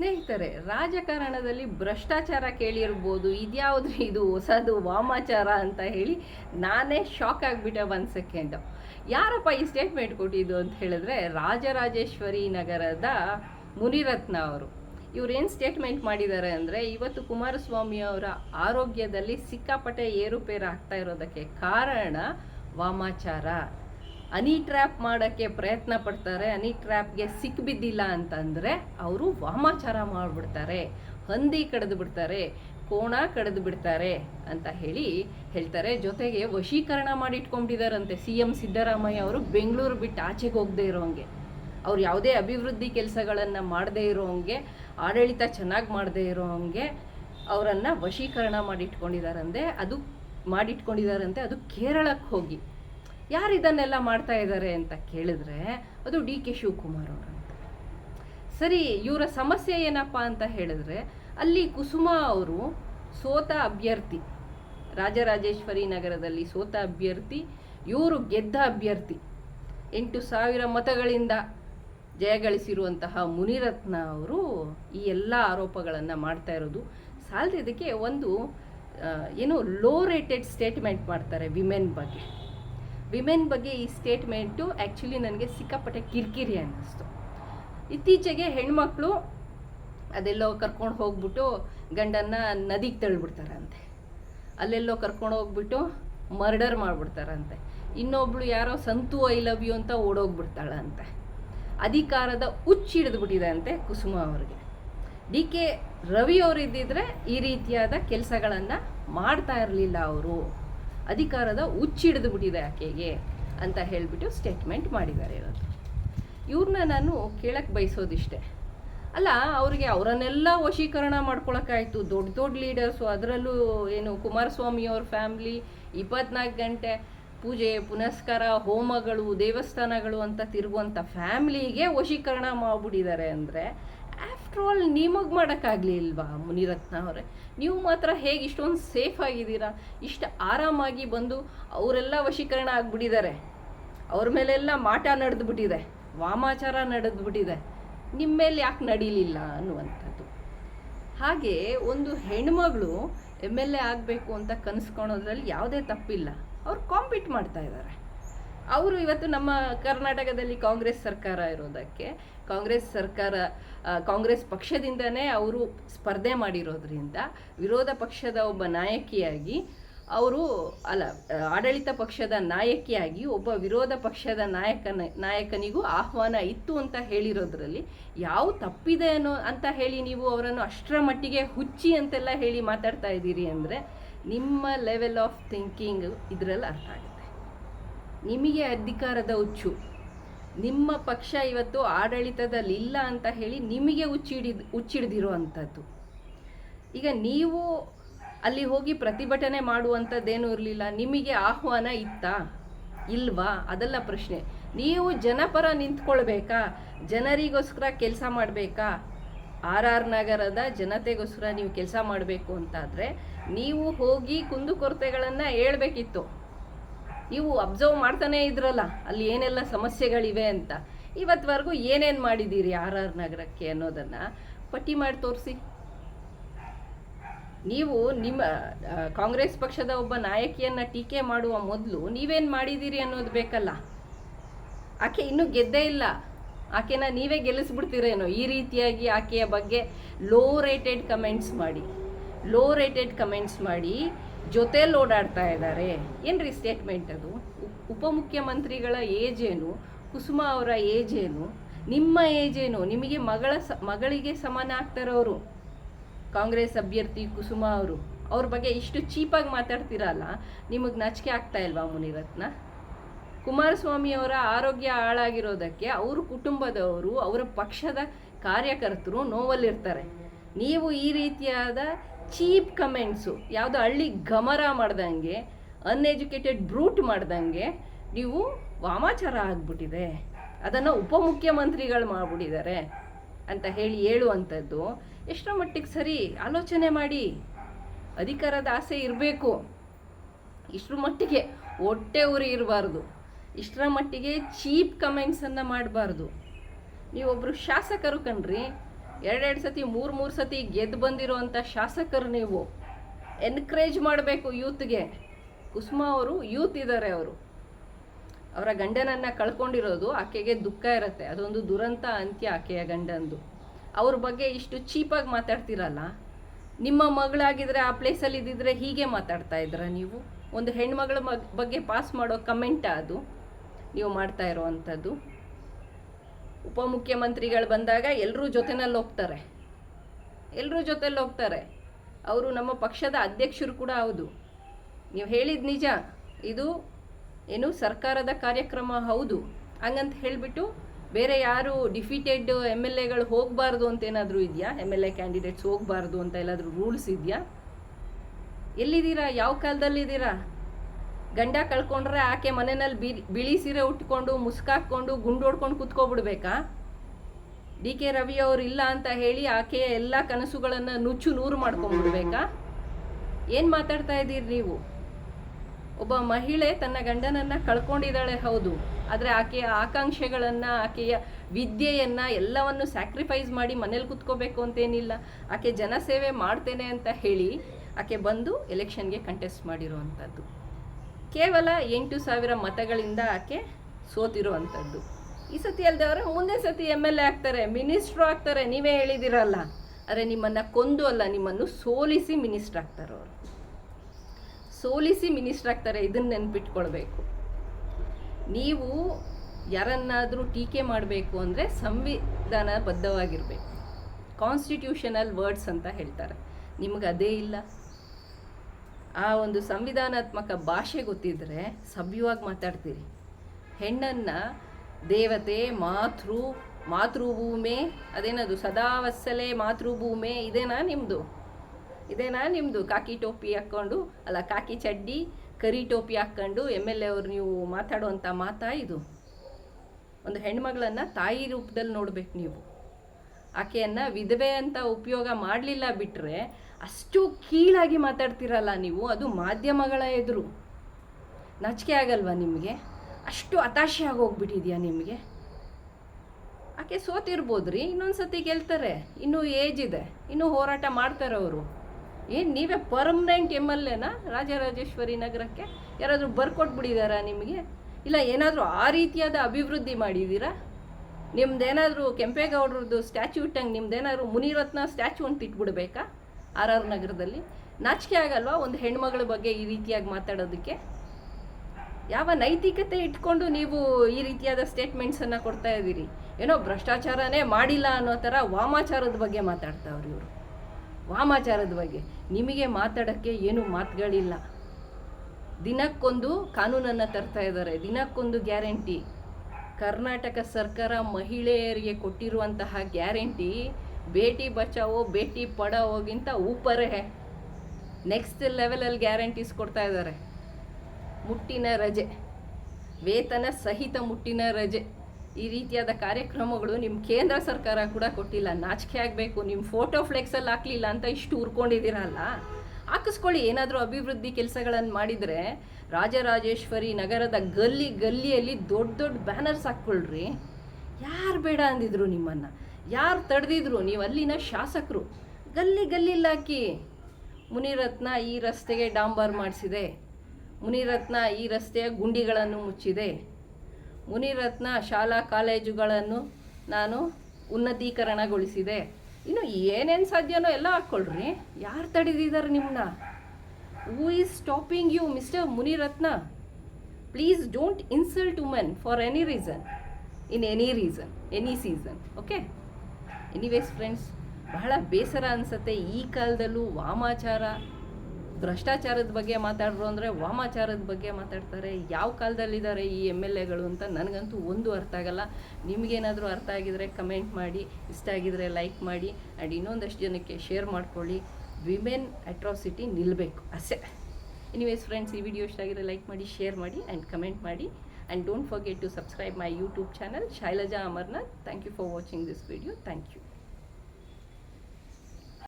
ಸ್ನೇಹಿತರೆ, ರಾಜಕಾರಣದಲ್ಲಿ ಭ್ರಷ್ಟಾಚಾರ ಕೇಳಿರ್ಬೋದು, ಇದ್ಯಾವುದ್ರಿ ಇದು ಹೊಸದು ವಾಮಾಚಾರ ಅಂತ ಹೇಳಿ ನಾನೇ ಶಾಕ್ ಆಗಿಬಿಟ್ಟೆ ಒನ್ ಸೆಕೆಂಡ್ ಯಾರಪ್ಪ ಈ ಸ್ಟೇಟ್ಮೆಂಟ್ ಕೊಟ್ಟಿದ್ದು ಅಂತ ಹೇಳಿದ್ರೆ ರಾಜರಾಜೇಶ್ವರಿ ನಗರದ ಮುನಿರತ್ನ ಅವರು. ಇವ್ರೇನು ಸ್ಟೇಟ್ಮೆಂಟ್ ಮಾಡಿದ್ದಾರೆ ಅಂದರೆ, ಇವತ್ತು ಕುಮಾರಸ್ವಾಮಿ ಅವರ ಆರೋಗ್ಯದಲ್ಲಿ ಸಿಕ್ಕಾಪಟ್ಟೆ ಏರುಪೇರು ಆಗ್ತಾ ಇರೋದಕ್ಕೆ ಕಾರಣ ವಾಮಾಚಾರ. ಹನಿ ಟ್ರ್ಯಾಪ್ ಮಾಡೋಕ್ಕೆ ಪ್ರಯತ್ನ ಪಡ್ತಾರೆ, ಹನಿ ಟ್ರ್ಯಾಪ್ಗೆ ಸಿಕ್ಕಿಬಿದ್ದಿಲ್ಲ ಅಂತಂದರೆ ಅವರು ವಾಮಾಚಾರ ಮಾಡಿಬಿಡ್ತಾರೆ, ಹಂದಿ ಕಡಿದು ಬಿಡ್ತಾರೆ, ಕೋಣ ಕಡಿದು ಬಿಡ್ತಾರೆ ಅಂತ ಹೇಳಿ ಹೇಳ್ತಾರೆ. ಜೊತೆಗೆ ವಶೀಕರಣ ಮಾಡಿ ಇಟ್ಕೊಂಡಿದ್ದಾರಂತೆ ಸಿ ಎಂ ಸಿದ್ದರಾಮಯ್ಯ ಅವರು ಬೆಂಗಳೂರು ಬಿಟ್ಟು ಆಚೆಗೆ ಹೋಗದೆ ಇರೋಂಗೆ. ಅವ್ರು ಯಾವುದೇ ಅಭಿವೃದ್ಧಿ ಕೆಲಸಗಳನ್ನು ಮಾಡದೇ ಇರೋಂಗೆ, ಆಡಳಿತ ಚೆನ್ನಾಗಿ ಮಾಡದೇ ಇರೋಂಗೆ ಅವರನ್ನು ವಶೀಕರಣ ಮಾಡಿಟ್ಕೊಂಡಿದ್ದಾರಂದೆ ಅದು ಮಾಡಿಟ್ಕೊಂಡಿದ್ದಾರಂತೆ ಅದು ಕೇರಳಕ್ಕೆ ಹೋಗಿ. ಯಾರು ಇದನ್ನೆಲ್ಲ ಮಾಡ್ತಾ ಇದ್ದಾರೆ ಅಂತ ಕೇಳಿದ್ರೆ ಅದು ಡಿ ಕೆ ಶಿವಕುಮಾರ್ ಅವರು ಸರಿ, ಇವರ ಸಮಸ್ಯೆ ಏನಪ್ಪ ಅಂತ ಹೇಳಿದ್ರೆ, ಅಲ್ಲಿ ಕುಸುಮ ಅವರು ಸೋತ ಅಭ್ಯರ್ಥಿ, ರಾಜರಾಜೇಶ್ವರಿ ನಗರದಲ್ಲಿ ಸೋತ ಅಭ್ಯರ್ಥಿ, ಇವರು ಗೆದ್ದ ಅಭ್ಯರ್ಥಿ, ಎಂಟು ಸಾವಿರ ಮತಗಳಿಂದ ಜಯಗಳಿಸಿರುವಂತಹ ಮುನಿರತ್ನ ಅವರು ಈ ಎಲ್ಲ ಆರೋಪಗಳನ್ನು ಮಾಡ್ತಾ ಇರೋದು. ಸಾಲದಿದ್ದಕ್ಕೆ ಒಂದು ಏನು ಲೋ ರೇಟೆಡ್ ಸ್ಟೇಟ್ಮೆಂಟ್ ಮಾಡ್ತಾರೆ ವಿಮೆನ್ ಬಗ್ಗೆ. ವಿಮೆನ್ ಬಗ್ಗೆ ಈ ಸ್ಟೇಟ್ಮೆಂಟು ಆ್ಯಕ್ಚುಲಿ ನನಗೆ ಸಿಕ್ಕಾಪಟ್ಟೆ ಕಿರಿಕಿರಿ ಅನ್ನಿಸ್ತು. ಇತ್ತೀಚೆಗೆ ಹೆಣ್ಮಕ್ಳು ಅದೆಲ್ಲೋ ಕರ್ಕೊಂಡು ಹೋಗ್ಬಿಟ್ಟು ಗಂಡನ್ನ ನದಿಗೆ ತಳ್ಳಿಬಿಡ್ತಾರಂತೆ. ಅಲ್ಲೆಲ್ಲೋ ಕರ್ಕೊಂಡು ಹೋಗ್ಬಿಟ್ಟು ಮರ್ಡರ್ ಮಾಡಿಬಿಡ್ತಾರಂತೆ. ಇನ್ನೊಬ್ಳು ಯಾರೋ ಸಂತು ಐ ಲವ್ ಯು ಅಂತ ಓಡೋಗ್ಬಿಡ್ತಾಳಂತೆ. ಅಧಿಕಾರದ ಹುಚ್ಚಿಡಿದ್ಬಿಟ್ಟಿದೆ ಅಂತೆ ಕುಸುಮ ಅವರಿಗೆ. ಡಿ ಕೆ ರವಿ ಅವರು ಇದ್ದಿದ್ರೆ ಈ ರೀತಿಯಾದ ಕೆಲಸಗಳನ್ನು ಮಾಡ್ತಾ ಇರಲಿಲ್ಲ ಅವರು. ಅಧಿಕಾರದ ಹುಚ್ಚಿಡಿದು ಬಿಟ್ಟಿದೆ ಆಕೆಗೆ ಅಂತ ಹೇಳಿಬಿಟ್ಟು ಸ್ಟೇಟ್ಮೆಂಟ್ ಮಾಡಿದ್ದಾರೆ ಇವತ್ತು. ಇವ್ರನ್ನ ನಾನು ಕೇಳಕ್ಕೆ ಬಯಸೋದಿಷ್ಟೇ. ಅಲ್ಲ, ಅವರಿಗೆ ಅವರನ್ನೆಲ್ಲ ವಶೀಕರಣ ಮಾಡ್ಕೊಳಕ್ಕಾಯ್ತು ದೊಡ್ಡ ದೊಡ್ಡ ಲೀಡರ್ಸು ಅದರಲ್ಲೂ ಏನು ಕುಮಾರಸ್ವಾಮಿ ಅವ್ರ ಫ್ಯಾಮ್ಲಿ ಇಪ್ಪತ್ನಾಲ್ಕು ಗಂಟೆ ಪೂಜೆ, ಪುನಸ್ಕಾರ, ಹೋಮಗಳು, ದೇವಸ್ಥಾನಗಳು ಅಂತ ತಿರುಗುವಂಥ ಫ್ಯಾಮ್ಲಿಗೆ ವಶೀಕರಣ ಮಾಡಿಬಿಟ್ಟಿದ್ದಾರೆ ಅಂದರೆ ಆಫ್ಟರ್ ಆಲ್ ನಿಮಗೆ ಮಾಡೋಕ್ಕಾಗಲಿಲ್ವಾ ಮುನಿರತ್ನ ಅವರೇ? ನೀವು ಮಾತ್ರ ಹೇಗೆ ಇಷ್ಟೊಂದು ಸೇಫ್ ಆಗಿದ್ದೀರಾ? ಇಷ್ಟು ಆರಾಮಾಗಿ ಬಂದು ಅವರೆಲ್ಲ ವಶೀಕರಣ ಆಗಿಬಿಟ್ಟಿದ್ದಾರೆ. ಅವ್ರ ಮೇಲೆಲ್ಲ ಮಾಟ ನಡೆದು ಬಿಟ್ಟಿದೆ ವಾಮಾಚಾರ ನಡೆದು ಬಿಟ್ಟಿದೆ ನಿಮ್ಮ ಮೇಲೆ ಯಾಕೆ ನಡೀಲಿಲ್ಲ ಅನ್ನುವಂಥದ್ದು. ಹಾಗೆ ಒಂದು ಹೆಣ್ಮಗಳು ಎಂ ಎಲ್ ಎ ಆಗಬೇಕು ಅಂತ ಕನಸ್ಕೊಳೋದ್ರಲ್ಲಿ ಯಾವುದೇ ತಪ್ಪಿಲ್ಲ. ಅವ್ರು ಕಾಂಪೀಟ್ ಮಾಡ್ತಾ ಇದ್ದಾರೆ. ಅವರು ಇವತ್ತು ನಮ್ಮ ಕರ್ನಾಟಕದಲ್ಲಿ ಕಾಂಗ್ರೆಸ್ ಸರ್ಕಾರ ಇರೋದಕ್ಕೆ, ಕಾಂಗ್ರೆಸ್ ಸರ್ಕಾರ ಕಾಂಗ್ರೆಸ್ ಪಕ್ಷದಿಂದನೇ ಅವರು ಸ್ಪರ್ಧೆ ಮಾಡಿರೋದ್ರಿಂದ ವಿರೋಧ ಪಕ್ಷದ ಒಬ್ಬ ನಾಯಕಿಯಾಗಿ ಅವರು, ಅಲ್ಲ, ಆಡಳಿತ ಪಕ್ಷದ ನಾಯಕಿಯಾಗಿ ಒಬ್ಬ ವಿರೋಧ ಪಕ್ಷದ ನಾಯಕನ, ನಾಯಕನಿಗೂ ಆಹ್ವಾನ ಇತ್ತು ಅಂತ ಹೇಳಿರೋದ್ರಲ್ಲಿ ಯಾವ ತಪ್ಪಿದೆ ಅನ್ನೋ, ಅಂತ ಹೇಳಿ ನೀವು ಅವರನ್ನು ಅಷ್ಟರ ಮಟ್ಟಿಗೆ ಹುಚ್ಚಿ ಅಂತೆಲ್ಲ ಹೇಳಿ ಮಾತಾಡ್ತಾ ಇದ್ದೀರಿ ಅಂದರೆ ನಿಮ್ಮ ಲೆವೆಲ್ ಆಫ್ ಥಿಂಕಿಂಗ್ ಇದರಲ್ಲಿ ಅರ್ಥ ಆಗುತ್ತೆ. ನಿಮಗೆ ಅಧಿಕಾರದ ಹುಚ್ಚು. ನಿಮ್ಮ ಪಕ್ಷ ಇವತ್ತು ಆಡಳಿತದಲ್ಲಿ ಇಲ್ಲ ಅಂತ ಹೇಳಿ ನಿಮಗೆ ಹುಚ್ಚಿಡಿದ್ ಹುಚ್ಚಿಡ್ದಿರುವಂಥದ್ದು. ಈಗ ನೀವು ಅಲ್ಲಿ ಹೋಗಿ ಪ್ರತಿಭಟನೆ ಮಾಡುವಂಥದ್ದೇನೂ ಇರಲಿಲ್ಲ. ನಿಮಗೆ ಆಹ್ವಾನ ಇತ್ತಾ? ಇಲ್ವಾ? ಅದೆಲ್ಲ ಪ್ರಶ್ನೆ. ನೀವು ಜನಪರ ನಿಂತ್ಕೊಳ್ಬೇಕಾ? ಜನರಿಗೋಸ್ಕರ ಕೆಲಸ ಮಾಡಬೇಕಾ? ಆರ್ ಆರ್ ನಗರದ ಜನತೆಗೋಸ್ಕರ ನೀವು ಕೆಲಸ ಮಾಡಬೇಕು ಅಂತಾದರೆ ನೀವು ಹೋಗಿ ಕುಂದುಕೊರತೆಗಳನ್ನು ಹೇಳ್ಬೇಕಿತ್ತು. ನೀವು ಅಬ್ಸರ್ವ್ ಮಾಡ್ತಾನೇ ಇದ್ರಲ್ಲ, ಅಲ್ಲಿ ಏನೆಲ್ಲ ಸಮಸ್ಯೆಗಳಿವೆ ಅಂತ. ಇವತ್ತವರೆಗೂ ಏನೇನು ಮಾಡಿದ್ದೀರಿ ಆರ್ ಆರ್ ನಗರಕ್ಕೆ ಅನ್ನೋದನ್ನು ಪಟ್ಟಿ ಮಾಡಿ ತೋರಿಸಿ. ನೀವು ನಿಮ್ಮ ಕಾಂಗ್ರೆಸ್ ಪಕ್ಷದ ಒಬ್ಬ ನಾಯಕಿಯನ್ನ ಟೀಕೆ ಮಾಡುವ ಮೊದಲು ನೀವೇನು ಮಾಡಿದ್ದೀರಿ ಅನ್ನೋದು ಬೇಕಲ್ಲ. ಆಕೆ ಇನ್ನೂ ಗೆದ್ದೇ ಇಲ್ಲ. ಆಕೆನ ನೀವೇ ಗೆಲ್ಲಿಸ್ಬಿಡ್ತೀರೇನೋ? ಈ ರೀತಿಯಾಗಿ ಆಕೆಯ ಬಗ್ಗೆ ಲೋ ರೇಟೆಡ್ ಕಮೆಂಟ್ಸ್ ಮಾಡಿ. ಲೋ ರೇಟೆಡ್ ಕಮೆಂಟ್ಸ್ ಮಾಡಿ ಜೊತೆಲಿ ಓಡಾಡ್ತಾ ಇದ್ದಾರೆ ಏನ್ರಿ ಸ್ಟೇಟ್ಮೆಂಟ್ ಅದು? ಉಪ್- ಉಪಮುಖ್ಯಮಂತ್ರಿಗಳ ಏಜ್ ಏನು? ಕುಸುಮ ಅವರ ಏಜ್ ಏನು? ನಿಮ್ಮ ಏಜ್ ಏನು? ನಿಮಗೆ ಮಗಳ ಸ, ಮಗಳಿಗೆ ಸಮಾನ ಆಗ್ತಾರವರು ಕಾಂಗ್ರೆಸ್ ಅಭ್ಯರ್ಥಿ ಕುಸುಮ ಅವರು. ಅವ್ರ ಬಗ್ಗೆ ಇಷ್ಟು ಚೀಪಾಗಿ ಮಾತಾಡ್ತೀರಲ್ಲ, ನಿಮಗೆ ನಚಿಕೆ ಆಗ್ತಾ ಇಲ್ವಾ ಮುನಿರತ್ನ? ಕುಮಾರಸ್ವಾಮಿ ಅವರ ಆರೋಗ್ಯ ಹಾಳಾಗಿರೋದಕ್ಕೆ ಅವ್ರ ಕುಟುಂಬದವರು, ಅವರ ಪಕ್ಷದ ಕಾರ್ಯಕರ್ತರು ನೋವಲ್ಲಿರ್ತಾರೆ. ನೀವು ಈ ರೀತಿಯಾದ ಚೀಪ್ ಕಮೆಂಟ್ಸು, ಯಾವುದೋ ಹಳ್ಳಿ ಗಮರ ಮಾಡ್ದಂಗೆ ಅನ್ಎಜುಕೇಟೆಡ್ ಬ್ರೂಟ್ ಮಾಡ್ದಂಗೆ ನೀವು ವಾಮಾಚಾರ ಆಗ್ಬಿಟ್ಟಿದೆ. ಅದನ್ನು ಉಪಮುಖ್ಯಮಂತ್ರಿಗಳು ಮಾಡಿಬಿಟ್ಟಿದ್ದಾರೆ ಅಂತ ಹೇಳಿ ಹೇಳುವಂಥದ್ದು ಎಷ್ಟರ ಮಟ್ಟಿಗೆ ಸರಿ ಆಲೋಚನೆ ಮಾಡಿ ಅಧಿಕಾರದ ಆಸೆ ಇರಬೇಕು. ಇಷ್ಟರ ಮಟ್ಟಿಗೆ ಹೊಟ್ಟೆ ಉರಿ ಇರಬಾರ್ದು. ಇಷ್ಟರ ಮಟ್ಟಿಗೆ ಚೀಪ್ ಕಮೆಂಟ್ಸನ್ನು ಮಾಡಬಾರ್ದು. ನೀವೊಬ್ಬರು ಶಾಸಕರು ಕಣ್ರಿ ಎರಡೆರಡು ಸತಿ, ಮೂರು ಮೂರು ಸತಿ ಗೆದ್ದು ಬಂದಿರುವಂಥ ಶಾಸಕರು ನೀವು. ಎನ್ಕರೇಜ್ ಮಾಡಬೇಕು ಯೂತ್ಗೆ. ಕುಸುಮಾ ಅವರು ಯೂತ್ ಇದ್ದಾರೆ ಅವರು. ಅವರ ಗಂಡನನ್ನು ಕಳ್ಕೊಂಡಿರೋದು ಆಕೆಗೆ ದುಃಖ ಇರುತ್ತೆ. ಅದೊಂದು ದುರಂತ ಅಂತ್ಯ ಆಕೆಯ ಗಂಡಂದು. ಅವ್ರ ಬಗ್ಗೆ ಇಷ್ಟು ಚೀಪಾಗಿ ಮಾತಾಡ್ತಿರಲ್ಲ? ನಿಮ್ಮ ಮಗಳಾಗಿದ್ರೆ ಆ ಪ್ಲೇಸಲ್ಲಿ ಇದ್ದಿದ್ರೆ ಹೀಗೆ ಮಾತಾಡ್ತಾ ಇದ್ರ ನೀವು? ಒಂದು ಹೆಣ್ಮಗಳ ಮಗ್, ಬಗ್ಗೆ ಪಾಸ್ ಮಾಡೋ ಕಮೆಂಟ ಅದು? ನೀವು ಮಾಡ್ತಾ ಇರೋವಂಥದ್ದು ಉಪಮುಖ್ಯಮಂತ್ರಿಗಳು ಬಂದಾಗ ಎಲ್ಲರೂ ಜೊತೆನಲ್ಲಿ ಹೋಗ್ತಾರೆ. ಎಲ್ಲರೂ ಜೊತೆಲಿ ಹೋಗ್ತಾರೆ. ಅವರು ನಮ್ಮ ಪಕ್ಷದ ಅಧ್ಯಕ್ಷರು ಕೂಡ ಹೌದು. ನೀವು ಹೇಳಿದ ನಿಜ. ಇದು ಏನು ಸರ್ಕಾರದ ಕಾರ್ಯಕ್ರಮ ಹೌದು. ಹಂಗಂತ ಹೇಳಿಬಿಟ್ಟು ಬೇರೆ ಯಾರು ಡಿಫೀಟೆಡ್ ಎಂ ಎಲ್ ಎಗಳು ಹೋಗಬಾರ್ದು ಅಂತ ಏನಾದರೂ ಇದೆಯಾ? ಎಂ ಎಲ್ ಎ ಕ್ಯಾಂಡಿಡೇಟ್ಸ್ ಹೋಗಬಾರ್ದು ಅಂತ ಎಲ್ಲಾದರೂ ರೂಲ್ಸ್ ಇದೆಯಾ? ಎಲ್ಲಿದ್ದೀರಾ? ಯಾವ ಕಾಲದಲ್ಲಿದ್ದೀರಾ? ಗಂಡ ಕಳ್ಕೊಂಡ್ರೆ ಆಕೆ ಮನೆಯಲ್ಲಿ ಬಿಳಿ ಸೀರೆ ಉಟ್ಕೊಂಡು ಮುಸ್ಕಾಕೊಂಡು ಗುಂಡೋಡ್ಕೊಂಡು ಕುತ್ಕೊಬಿಡ್ಬೇಕಾ? ಡಿ ಕೆ ರವಿ ಅವ್ರು ಇಲ್ಲ ಅಂತ ಹೇಳಿ ಆಕೆಯ ಎಲ್ಲ ಕನಸುಗಳನ್ನು ನುಚ್ಚು ನೂರು ಮಾಡ್ಕೊಂಡ್ಬಿಡ್ಬೇಕಾ ಏನು ಮಾತಾಡ್ತಾ ಇದ್ದೀರಿ ನೀವು? ಒಬ್ಬ ಮಹಿಳೆ ತನ್ನ ಗಂಡನನ್ನು ಕಳ್ಕೊಂಡಿದ್ದಾಳೆ ಹೌದು. ಆದರೆ ಆಕೆಯ ಆಕಾಂಕ್ಷೆಗಳನ್ನು, ಆಕೆಯ ವಿದ್ಯೆಯನ್ನು ಎಲ್ಲವನ್ನು ಸ್ಯಾಕ್ರಿಫೈಸ್ ಮಾಡಿ ಮನೇಲಿ ಕುತ್ಕೋಬೇಕು ಅಂತೇನಿಲ್ಲ. ಆಕೆ ಜನಸೇವೆ ಮಾಡ್ತೇನೆ ಅಂತ ಹೇಳಿ ಆಕೆ ಬಂದು ಎಲೆಕ್ಷನ್ಗೆ ಕಂಟೆಸ್ಟ್ ಮಾಡಿರುವಂಥದ್ದು ಕೇವಲ ಎಂಟು ಸಾವಿರ ಮತಗಳಿಂದ ಆಕೆ ಸೋತಿರುವಂಥದ್ದು. ಈ ಸತಿ ಅಲ್ದವ್ರೆ ಮುಂದೆ ಸತಿ ಎಂ ಎಲ್ ಎ ಆಗ್ತಾರೆ, ಮಿನಿಸ್ಟ್ರು ಆಗ್ತಾರೆ, ನೀವೇ ಹೇಳಿದಿರಲ್ಲ. ಆದರೆ ನಿಮ್ಮನ್ನು ಕೊಂದು ಅಲ್ಲ, ನಿಮ್ಮನ್ನು ಸೋಲಿಸಿ ಮಿನಿಸ್ಟ್ರ್ ಆಗ್ತಾರೆ ಅವರು. ಸೋಲಿಸಿ ಮಿನಿಸ್ಟ್ರ್ ಆಗ್ತಾರೆ ಇದನ್ನ ನೆನ್ಪಿಟ್ಕೊಳ್ಬೇಕು. ನೀವು ಯಾರನ್ನಾದರೂ ಟೀಕೆ ಮಾಡಬೇಕು ಅಂದರೆ ಸಂವಿಧಾನಬದ್ಧವಾಗಿರಬೇಕು ಕಾನ್ಸ್ಟಿಟ್ಯೂಷನಲ್ ವರ್ಡ್ಸ್ ಅಂತ ಹೇಳ್ತಾರೆ. ನಿಮಗೆ ಅದೇ ಇಲ್ಲ. ಆ ಒಂದು ಸಂವಿಧಾನಾತ್ಮಕ ಭಾಷೆ ಗೊತ್ತಿದ್ದರೆ ಸಭ್ಯವಾಗಿ ಮಾತಾಡ್ತೀರಿ. ಹೆಣ್ಣನ್ನು ದೇವತೆ, ಮಾತೃ, ಮಾತೃಭೂಮೆ, ಅದೇನದು ಸದಾವತ್ಸಲೆ ಮಾತೃಭೂಮೆ, ಇದೇನಾ ನಿಮ್ಮದು ಇದೇನಾ ನಿಮ್ಮದು ಕಾಕಿ ಟೋಪಿ ಹಾಕ್ಕೊಂಡು, ಅಲ್ಲ, ಕಾಕಿ ಚಡ್ಡಿ, ಕರಿ ಟೋಪಿ ಹಾಕ್ಕೊಂಡು ಎಂ ಎಲ್ ಎ ಅವ್ರು ನೀವು ಮಾತಾಡುವಂಥ ಮಾತಾ ಇದು? ಒಂದು ಹೆಣ್ಮಗಳನ್ನು ತಾಯಿ ರೂಪದಲ್ಲಿ ನೋಡ್ಬೇಕು ನೀವು. ಆಕೆಯನ್ನು ವಿಧವೆ ಅಂತ ಉಪಯೋಗ ಮಾಡಲಿಲ್ಲ ಬಿಟ್ಟರೆ ಅಷ್ಟು ಕೀಳಾಗಿ ಮಾತಾಡ್ತಿರಲ್ಲ ನೀವು, ಅದು ಮಾಧ್ಯಮಗಳ ಎದುರು. ನಾಚಿಕೆ ಆಗಲ್ವಾ ನಿಮಗೆ? ಅಷ್ಟು ಹತಾಶೆ ಆಗೋಗ್ಬಿಟ್ಟಿದೆಯಾ ನಿಮಗೆ? ಆಕೆ ಸೋತಿರ್ಬೋದ್ರಿ, ಇನ್ನೊಂದು ಸತಿ ಗೆಲ್ತಾರೆ. ಇನ್ನೂ ಏಜ್ ಇದೆ, ಇನ್ನೂ ಹೋರಾಟ ಮಾಡ್ತಾರೆ ಅವರು. ಏನು, ನೀವೇ ಪರ್ಮನೆಂಟ್ ಎಂ ಎಲ್ ಎನ? ರಾಜರಾಜೇಶ್ವರಿ ನಗರಕ್ಕೆ ಯಾರಾದರೂ ಬರ್ಕೊಟ್ಬಿಟ್ಟಿದ್ದಾರಾ ನಿಮಗೆ? ಇಲ್ಲ, ಏನಾದರೂ ಆ ರೀತಿಯಾದ ಅಭಿವೃದ್ಧಿ ಮಾಡಿದ್ದೀರಾ ನಿಮ್ದೇನಾದರೂ ಕೆಂಪೇಗೌಡ್ರದ್ದು ಸ್ಟ್ಯಾಚ್ಯೂ ಇಟ್ಟಂಗೆ ನಿಮ್ದೇನಾದ್ರು ಮುನಿರತ್ನ ಸ್ಟ್ಯಾಚ್ಯೂ ಅಂತ ಇಟ್ಬಿಡ್ಬೇಕಾ? ಆರ್ ಆರ್ ನಗರದಲ್ಲಿ. ನಾಚಿಕೆ ಆಗಲ್ವಾ? ಒಂದು ಹೆಣ್ಮಗಳ ಬಗ್ಗೆ ಈ ರೀತಿಯಾಗಿ ಮಾತಾಡೋದಕ್ಕೆ? ಯಾವ ನೈತಿಕತೆ ಇಟ್ಕೊಂಡು ನೀವು ಈ ರೀತಿಯಾದ ಸ್ಟೇಟ್ಮೆಂಟ್ಸನ್ನು ಕೊಡ್ತಾ ಇದ್ದೀರಿ? ಏನೋ ಭ್ರಷ್ಟಾಚಾರನೇ ಮಾಡಿಲ್ಲ ಅನ್ನೋ ಥರ ವಾಮಾಚಾರದ ಬಗ್ಗೆ ಮಾತಾಡ್ತಾವ್ರಿ ಇವರು. ವಾಮಾಚಾರದ ಬಗ್ಗೆ. ನಿಮಗೆ ಮಾತಾಡೋಕ್ಕೆ ಏನು ಮಾತುಗಳಿಲ್ಲ. ದಿನಕ್ಕೊಂದು ಕಾನೂನನ್ನು ತರ್ತಾ ಇದ್ದಾರೆ. ದಿನಕ್ಕೊಂದು ಗ್ಯಾರಂಟಿ. ಕರ್ನಾಟಕ ಸರ್ಕಾರ ಮಹಿಳೆಯರಿಗೆ ಕೊಟ್ಟಿರುವಂತಹ ಗ್ಯಾರಂಟಿ ಬೇಟಿ ಬಚಾವೋ, ಬೇಟಿ ಪಡಾವೋಗಿಂತ ಊಪರೇ ನೆಕ್ಸ್ಟ್ ಲೆವೆಲಲ್ಲಿ ಗ್ಯಾರಂಟೀಸ್ ಕೊಡ್ತಾ ಇದ್ದಾರೆ. ಮುಟ್ಟಿನ ರಜೆ. ವೇತನ ಸಹಿತ ಮುಟ್ಟಿನ ರಜೆ. ಈ ರೀತಿಯಾದ ಕಾರ್ಯಕ್ರಮಗಳು ನಿಮ್ಮ ಕೇಂದ್ರ ಸರ್ಕಾರ ಕೂಡ ಕೊಟ್ಟಿಲ್ಲ. ನಾಚಿಕೆ ಆಗಬೇಕು. ನಿಮ್ಮ ಫೋಟೋ ಫ್ಲೆಕ್ಸಲ್ಲಿ ಹಾಕಲಿಲ್ಲ ಅಂತ ಇಷ್ಟು ಉರ್ಕೊಂಡಿದ್ದೀರಲ್ಲ? ಹಾಕಿಸ್ಕೊಳ್ಳಿ. ಏನಾದರೂ ಅಭಿವೃದ್ಧಿ ಕೆಲಸಗಳನ್ನು ಮಾಡಿದರೆ ರಾಜರಾಜೇಶ್ವರಿ ನಗರದ ಗಲ್ಲಿ ಗಲ್ಲಿಯಲ್ಲಿ ದೊಡ್ಡ ದೊಡ್ಡ ಬ್ಯಾನರ್ಸ್ ಹಾಕ್ಕೊಳ್ರಿ. ಯಾರು ಬೇಡ ಅಂದಿದ್ರು ನಿಮ್ಮನ್ನು? ಯಾರು ತಡೆದಿದ್ರು? ನೀವು ಅಲ್ಲಿನ ಶಾಸಕರು. ಗಲ್ಲಿ ಗಲ್ಲಿ ಹಾಕಿ ಮುನಿರತ್ನ ಈ ರಸ್ತೆಗೆ ಡಾಂಬರ್ ಮಾಡಿಸಿದೆ. ಮುನಿರತ್ನ ಈ ರಸ್ತೆಯ ಗುಂಡಿಗಳನ್ನು ಮುಚ್ಚಿದೆ. ಮುನಿರತ್ನ ಶಾಲಾ ಕಾಲೇಜುಗಳನ್ನು ನಾನು ಉನ್ನತೀಕರಣಗೊಳಿಸಿದೆ. ಇನ್ನು ಏನೇನು ಸಾಧ್ಯನೋ ಎಲ್ಲ ಹಾಕ್ಕೊಳ್ರಿ ಯಾರು ತಡೆದಿದ್ದಾರೆ ನಿಮ್ಮನ್ನ who is stopping you mister Munirathna? Please don't insult women for any reason in any reason any season okay anyways friends ಬಹಳ ಬೇಸರ ಅನಿಸುತ್ತೆ ಈ ಕಾಲದಲ್ಲೂ ವಾಮಾಚಾರ, ಭ್ರಷ್ಟಾಚಾರದ ಬಗ್ಗೆ ಮಾತಾಡ್ರು ಅಂದರೆ ವಾಮಾಚಾರದ ಬಗ್ಗೆ ಮಾತಾಡ್ತಾರೆ. ಯಾವ ಕಾಲದಲ್ಲಿದ್ದಾರೆ ಈ ಎಂ ಎಲ್ ಎಗಳು ಅಂತ ನನಗಂತೂ ಒಂದು ಅರ್ಥ ಆಗಲ್ಲ. ನಿಮಗೇನಾದರೂ ಅರ್ಥ ಆಗಿದರೆ ಕಮೆಂಟ್ ಮಾಡಿ, ಇಷ್ಟ ಆಗಿದರೆ ಲೈಕ್ ಮಾಡಿ ಆ್ಯಂಡ್ ಇನ್ನೊಂದಷ್ಟು ಜನಕ್ಕೆ ಶೇರ್ ಮಾಡ್ಕೊಳ್ಳಿ. ವಿಮೆನ್ ಅಟ್ರಾಸಿಟಿ ನಿಲ್ಲಬೇಕು ಅಸೆ. ಎನಿವೇಸ್ ಫ್ರೆಂಡ್ಸ್ ಈ ವಿಡಿಯೋ ಇಷ್ಟ ಆಗಿದ್ರೆ ಲೈಕ್ ಮಾಡಿ ಶೇರ್ ಮಾಡಿ ಆ್ಯಂಡ್ ಕಮೆಂಟ್ ಮಾಡಿ. and don't forget to subscribe my YouTube channel Shailaja Amarnath. Thank you for watching this video. Thank you.